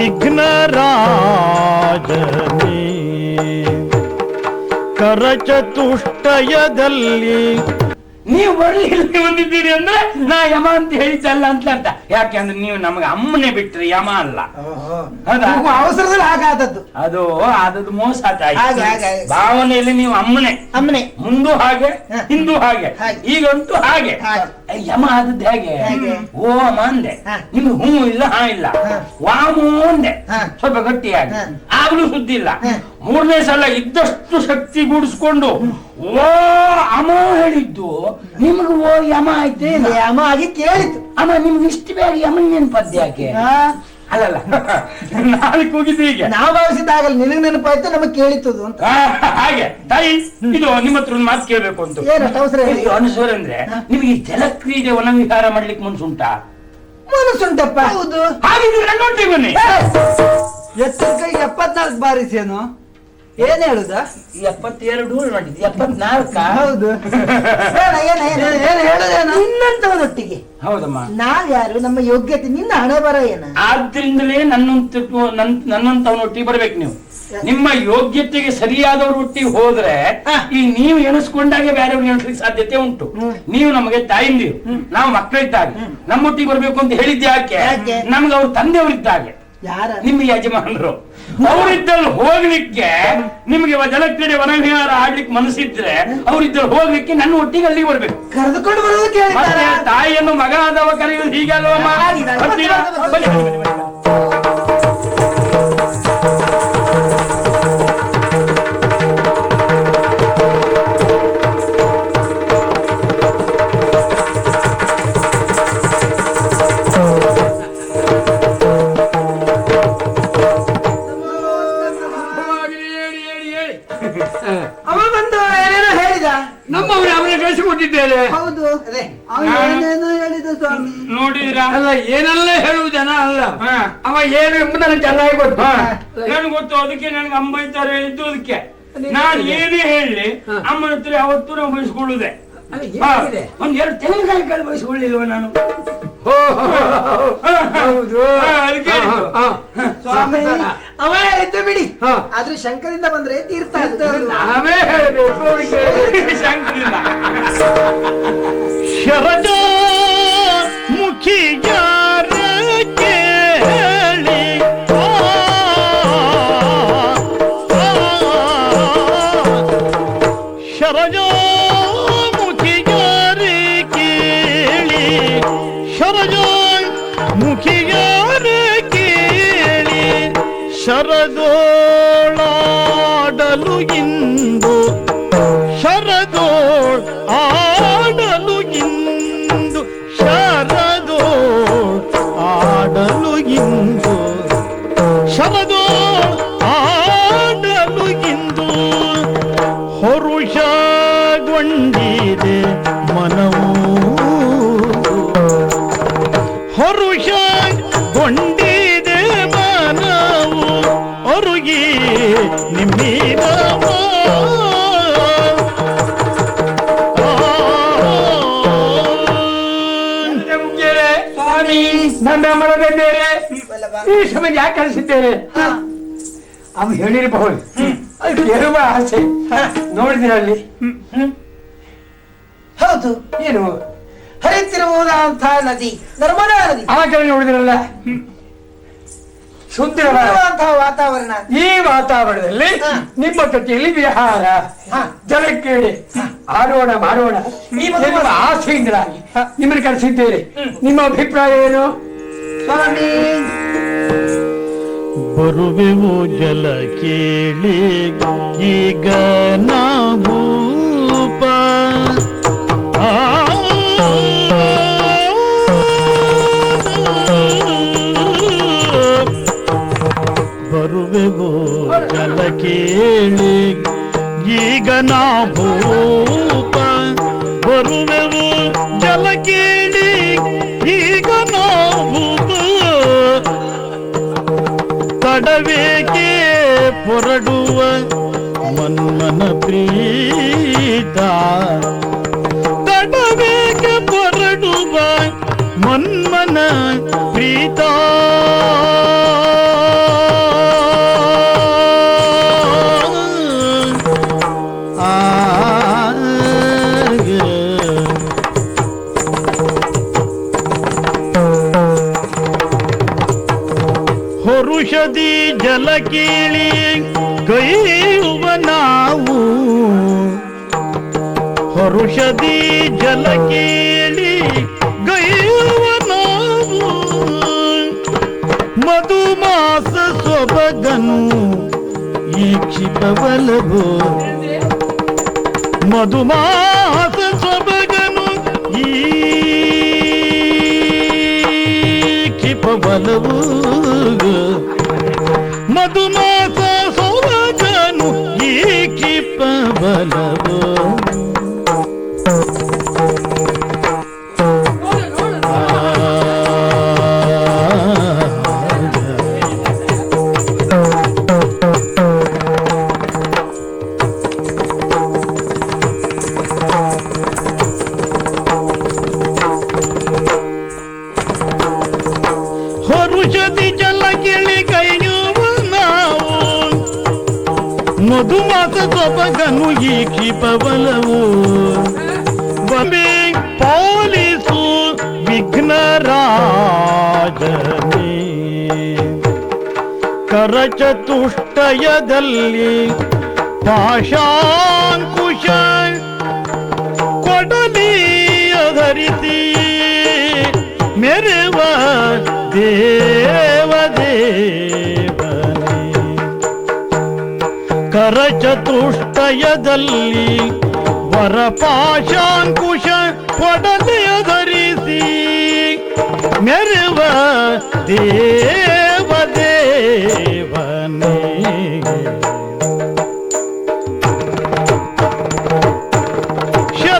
ವಿಘ್ನರಾಜನೇ ಕರಚತುಷ್ಟಯದಲ್ಲಿ ನೀವು ಬರ್ಲಿ ಇಲ್ಲಿ ಬಂದಿದ್ದೀರಿ ಅಂದ್ರೆ ನಾ ಯಮ ಅಂತ ಹೇಳಿದ್ದಲ್ಲ ಅಂತ ಅರ್ಥ. ಯಾಕೆಂದ್ರೆ ನೀವು ನಮಗೆ ಅಮ್ಮನೆ ಬಿಟ್ರಿ ಯಮ ಅಲ್ಲ. ಅವಸರದಲ್ಲಿ ಹಾಗಾದದ್ದು ಅದು ಆದದ್ದು ಮೋಸ. ಭಾವನೆಯಲ್ಲಿ ನೀವು ಅಮ್ಮನೆ. ಅಮ್ಮನೆ. ಮುಂದೂ ಹಾಗೆ. ಹಿಂದೂ ಹಾಗೆ. ಹಾಗೆ. ಈಗಂತೂ ಹಾಗೆ. ಯಮ ಆದದ್ದು ಹೇಗೆ? ಹೇಗೆ? ಓ ಅಮ ಅಂದೆ. ನಿಮ್ಗೆ ಹೂ ಇಲ್ಲ ಹಾ ಇಲ್ಲ. ವಾಮು ಅಂದೆ. ಸ್ವಲ್ಪ ಗಟ್ಟಿಯಾಗಿ. ಆಗ್ಲೂ ಸುದ್ದಿ ಇಲ್ಲ. ಮೂರನೇ ಸಲ ಇದ್ದಷ್ಟು ಶಕ್ತಿ ಗುಡಿಸ್ಕೊಂಡು ಓ ಅಮ ಹೇಳಿದ್ದು ನಿಮ್ಗೆ ಓ ಯಮ ಆಯ್ತೇ ಯಮ ಆಗಿ ಕೇಳಿತು. ಅಮ್ಮ ನಿಮ್ಗೆ ಇಷ್ಟು ಬೇರೆ ಯಮನ್ ಪದ್ಯ ಯಾಕೆ ಅಲ್ಲಲ್ಲ. ನಾನು ಕೂಗಿದ್ದು ಹೀಗೆ. ನಾವು ಭಾವಿಸಿದಾಗಲ್ಲ ನಿನಗೆ ನೆನಪಾಯ್ತು ನಮಗೆ ಕೇಳಿತದು ಅಂತ. ಆ, ಹಾಗೆ. ತಾಯಿ ಇದು ನಿಮ್ಮ ಹತ್ರ ಒಂದು ಮಾತು ಕೇಳಬೇಕು ಅಂತ. ಏನಷ್ಟು ಅವಸರ ಹೇಳಿ ಅಂದ್ರೆ ನಿಮಗೆ ಜಲಕ್ರೀಡೆ ವನವಿಹಾರ ಮಾಡ್ಲಿಕ್ಕೆ ಮನ್ಸುಂಟಾ? ಮನಸ್ಸುಂಟಪ್ಪ. ಹೌದು. ಹಾಗಿದ್ರೆ ನನ್ನೊಟ್ಟಿಗೆ ಬನ್ನಿ. ಎಚ್ಚರಿಕೆ ಎಪ್ಪತ್ನಾಲ್ಕು ಬಾರಿಸಿ ಏನು ಹೇಳುದ? ಎಪ್ಪತ್ತೆರಡು ನೋಡಿದ್ವಿ ಎಪ್ಪತ್ನಾಲ್ಕ? ಹೌದು. ಯಾರು ನಿನ್ನಂತವನೊಟ್ಟಿಗೆ ಹೌದಮ್ಮ. ನಾವ್ಯಾರು ನಮ್ಮ ಯೋಗ್ಯತೆ ನಿನ್ನ ಹಣ ಬರ ಏನ? ಆದ್ರಿಂದಲೇ ನನ್ನಂತ ನನ್- ನನ್ನಂತವನೊಟ್ಟಿಗೆ ಬರ್ಬೇಕು ನೀವು. ನಿಮ್ಮ ಯೋಗ್ಯತೆಗೆ ಸರಿಯಾದವ್ರ ಒಟ್ಟಿಗೆ ಹೋದ್ರೆ. ಈ ನೀವು ಎಣಿಸ್ಕೊಂಡಾಗೆ ಬೇರೆಯವ್ರಿಗೆ ಎಣಿಸ್ಲಿಕ್ಕೆ ಸಾಧ್ಯತೆ ಉಂಟು. ನೀವು ನಮಗೆ ತಾಯಿಂದಿರು. ನಾವು ಮಕ್ಕಳಿದ್ದಾಗೆ. ನಮ್ಮೊಟ್ಟಿಗೆ ಬರ್ಬೇಕು ಅಂತ ಹೇಳಿದ್ದೆ ಯಾಕೆ? ನಮ್ಗೆ ಅವ್ರ ತಂದೆಯವರಿದ್ದಾಗೆ. ಯಾರ? ನಿಮ್ಮ ಯಜಮಾನರು. ಅವರಿದ್ದಲ್ಲಿ ಹೋಗ್ಲಿಕ್ಕೆ ನಿಮಗೆ ಜಲಕ್ರೀಡೆ ವನವಿಹಾರ ಆಡ್ಲಿಕ್ಕೆ ಮನಸ್ಸಿದ್ರೆ ಅವರಿದ್ದಲ್ಲಿ ಹೋಗ್ಲಿಕ್ಕೆ ನನ್ನ ಒಟ್ಟಿಗೆ ಅಲ್ಲಿಗೆ ಬರ್ಬೇಕು. ಕರೆದುಕೊಂಡು ಬರೋದು ತಾಯಿಯನ್ನು ಮಗ ಆದವ ಕರೆಯುವುದು ಹೀಗಲ್ವಮ್ಮ ನೋಡಿದಿರಾ ಹೇಳುವ ಜನ ಅಲ್ಲ. ಅವ ಏನು ಎಂಬುದನ್ನು ಚೆನ್ನಾಗಿ ಗೊತ್ತು. ನನಗೆ ಗೊತ್ತು ಅದಕ್ಕೆ ನನಗೆ ಅಂಬೈತಾರೆ ಹೇಳಿದ್ದು ಅದಕ್ಕೆ. ನಾನು ಏನೇ ಹೇಳಿ ಅಮ್ಮನ ಹತ್ರ ಅವತ್ತು ನಾವು ಬಯಸ್ಕೊಳ್ಳುದೆ? ಒಂದ್ ಎರಡು ತೆಂಗಿನಕಾಯಿ ಕಾಳು ಬಯಸ್ಕೊಳ್ಳಿಲ್ವ ನಾನು? ಅವ ಹೇಳಿದ್ದು ಬಿಡಿ. ಆದ್ರೆ ಶಂಕರಿಂದ ಬಂದ್ರೆ ತೀರ್ಥ. ನಾವೇ ಹೇಳಬೇಕು. ಅವ್ರಿಗೆ ಶರದೋಳಾಡಲು ಇಂದು ಶರದೋಳ್ ಆಡಲು ಇಂದು ಶರದೋಳ್ ಆಡಲು ಇಂದು ಶರದೋಳ್ ಆಡಲು ಇಂದು ಹೊರುಷಗೊಂಡಿದೆ. ಮುಖ್ಯರೇ, ಸ್ವಾಮಿ ನನ್ನ ಈ ಸಮಯ ಯಾಕೆ ಕಳಿಸಿದ್ದೇನೆ ಅವ ಹೇಳಿರಬಹುದು ಅದಕ್ಕೆ ಇರುವ ಆಸೆ ನೋಡಿದಿರಲ್ಲಿ ಹೌದು ಏನು ಹರಿತಿರುವುದಂತಹ ನದಿ ನರ್ಮದಾ ನದಿ ಆ ಕಡೆ ನೋಡಿದಿರಲ್ಲ ಸುಂದರವಾದ ಇರುವಂತಹ ವಾತಾವರಣ. ಈ ವಾತಾವರಣದಲ್ಲಿ ನಿಮ್ಮ ಜೊತೆಯಲ್ಲಿ ವಿಹಾರ ಹಾ. ಜಲಕ್ರೀಡೆ ಆಡೋಣ ಮಾಡೋಣ. ನಿಮ್ಮ ಆಸೆಯಿಂದಲಾಗಿ ನಿಮ್ಮನ್ನು ಕರೆಸಿದ್ದೇನೆ. ನಿಮ್ಮ ಅಭಿಪ್ರಾಯ ಏನು? ಸ್ವಾಮಿ. ಬರುವೆವು ಜಲ ಕೇಳಿ ಈಗ ನಾಭೂಪ ಕೇಳಿ ಈಗ ನಾಭೂಪ ಬರುವೆವು ಜಲ ಕೇಳಿ ಈಗ ನಾಭೂಪ ತಡವೇಕೆ ಹೊರಡುವ ಮನ್ಮನ ಪ್ರೀತ ತಡವೇಕೆ ಹೊರಡುವ ಮನ್ಮನ ಪ್ರೀತ ಹರುಷದಿ ಜಲ ಕೀಳಿ ಕೈಯುವ ನಾವು. ಹರುಷದಿ ಜಲ ಕೇಳಿ ಗೈಯುವ ನಾವು. ಮಧುಮಾಸ ಸೊಬಗನು ಈ ಕ್ಷಿಪವಲಭೋ ಮಧುಮಾಸ ಸೊಬಗನು ಈ ಕ್ಷಿಪವಲವು மதுமே ಮಧುಮಾಸ ಸೊಬಗನು ಈ ಕ್ಷಿಪಬಲವು ಬಮೆ ಪಾಲಿಸು ವಿಘ್ನರಾಜನೇ ಕರಚತುಷ್ಟಯದಲ್ಲಿ ಪಾಶಾಂಕುಶ ಕೊಡಲಿಯ ಧರಿಸಿ ಮೆರವ ದೇವ ಕರಚತುಷ್ಟಯದಲ್ಲಿ ವರಪಾಶಾಂಕುಶ ಕೊಡಲಿಯ ಧರಿಸಿ ಮೆರವ ದೇವ